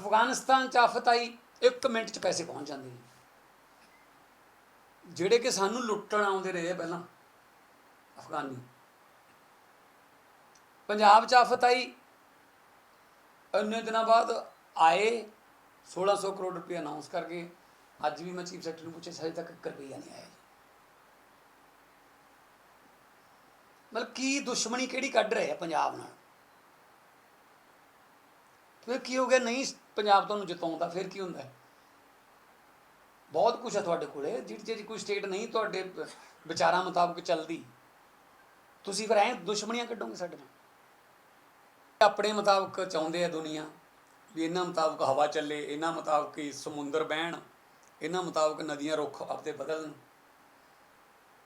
ਅਫਗਾਨਿਸਤਾਨ ਚ ਆਫਤ ਆਈ 1 ਮਿੰਟ ਚ ਪੈਸੇ ਪਹੁੰਚ ਜਾਂਦੇ ਨੇ। ਜਿਹੜੇ ਕਿ ਸਾਨੂੰ ਲੁੱਟਣ ਆਉਂਦੇ ਰਹੇ ਆ ਪਹਿਲਾਂ, ਅਫਗਾਨੀ। ਪੰਜਾਬ ਚ ਆਫਤ ਆਈ, ਇੰਨੇ ਦਿਨਾਂ ਬਾਅਦ ਆਏ 1600 ਕਰੋੜ ਰੁਪਏ ਅਨਾਉਂਸ ਕਰਕੇ ਅੱਜ ਵੀ ਮੈਂ ਚੀਫ ਸੈਕਟਰੀ ਨੂੰ ਪੁੱਛਿਆ, ਹਜੇ ਤੱਕ 1 ਰੁਪਈਆ ਨਹੀਂ ਆਇਆ ਮਤਲਬ ਕੀ ਦੁਸ਼ਮਣੀ ਕਿਹੜੀ ਕੱਢ ਰਹੇ ਆ ਪੰਜਾਬ ਨਾਲ? ਫਿਰ ਕੀ ਹੋ ਗਿਆ? ਨਹੀਂ, ਪੰਜਾਬ ਤੁਹਾਨੂੰ ਜਿਤਾਉਂਦਾ ਫਿਰ ਕੀ ਹੁੰਦਾ? ਬਹੁਤ ਕੁਝ ਹੈ ਤੁਹਾਡੇ ਕੋਲੇ, ਜਿਹੜੀ ਜਿਹੜੀ ਕੋਈ ਸਟੇਟ ਨਹੀਂ ਤੁਹਾਡੇ ਵਿਚਾਰਾਂ ਮੁਤਾਬਕ ਚੱਲਦੀ। ਤੁਸੀਂ ਫਿਰ ਐਂ ਦੁਸ਼ਮਣੀਆਂ ਕੱਢੋਗੇ ਸਾਡੇ ਨਾਲ? ਆਪਣੇ ਮੁਤਾਬਕ ਚਾਹੁੰਦੇ ਆ ਦੁਨੀਆ ਵੀ ਇਹਨਾਂ ਮੁਤਾਬਕ ਹਵਾ ਚੱਲੇ, ਇਹਨਾਂ ਮੁਤਾਬਕ ਹੀ ਸਮੁੰਦਰ ਬਹਿਣ, ਇਹਨਾਂ ਮੁਤਾਬਕ ਨਦੀਆਂ ਰੁੱਖ ਆਪਦੇ ਬਦਲਣ।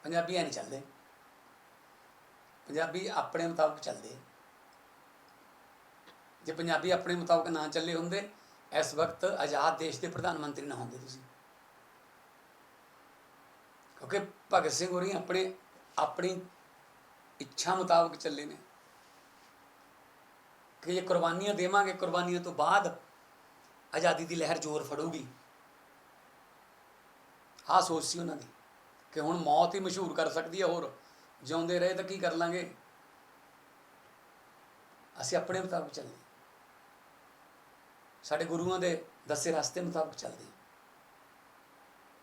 ਪੰਜਾਬੀ ਐ ਨਹੀਂ ਚੱਲਦੇ। ਪੰਜਾਬੀ ਆਪਣੇ ਮੁਤਾਬਕ ਚੱਲਦੇ ਜੇ ਪੰਜਾਬੀ ਆਪਣੇ ਮੁਤਾਬਕ ਨਾ ਚੱਲੇ ਹੁੰਦੇ, ਇਸ ਵਕਤ ਆਜ਼ਾਦ ਦੇਸ਼ ਦੇ ਪ੍ਰਧਾਨ ਮੰਤਰੀ ਨਾ ਹੁੰਦੇ ਤੁਸੀਂ। ਕਿਉਂਕਿ ਭਗਤ ਸਿੰਘ ਹੋਰੀ ਆਪਣੇ, ਆਪਣੀ ਇੱਛਾ ਮੁਤਾਬਕ ਚੱਲੇ ਨੇ। ਕਿ ਇਹ ਕੁਰਬਾਨੀਆਂ ਦੇਵਾਂਗੇ, ਕੁਰਬਾਨੀਆਂ ਤੋਂ ਬਾਅਦ ਆਜ਼ਾਦੀ ਦੀ ਲਹਿਰ ਜ਼ੋਰ ਫੜੂਗੀ। ਆਹ ਸੋਚ ਸੀ ਉਹਨਾਂ ਦੀ, ਕਿ ਹੁਣ ਮੌਤ ਹੀ ਮਸ਼ਹੂਰ ਕਰ ਸਕਦੀ ਹੈ ਹੋਰ, ਜਿਉਂਦੇ ਰਹੇ ਤਾਂ ਕੀ ਕਰ ਲਾਂਗੇ? ਅਸੀਂ ਆਪਣੇ ਮੁਤਾਬਕ ਚੱਲੇ। ਸਾਡੇ ਗੁਰੂਆਂ ਦੇ ਦੱਸੇ ਰਸਤੇ ਮੁਤਾਬਕ ਚੱਲਦੇ ਹਾਂ।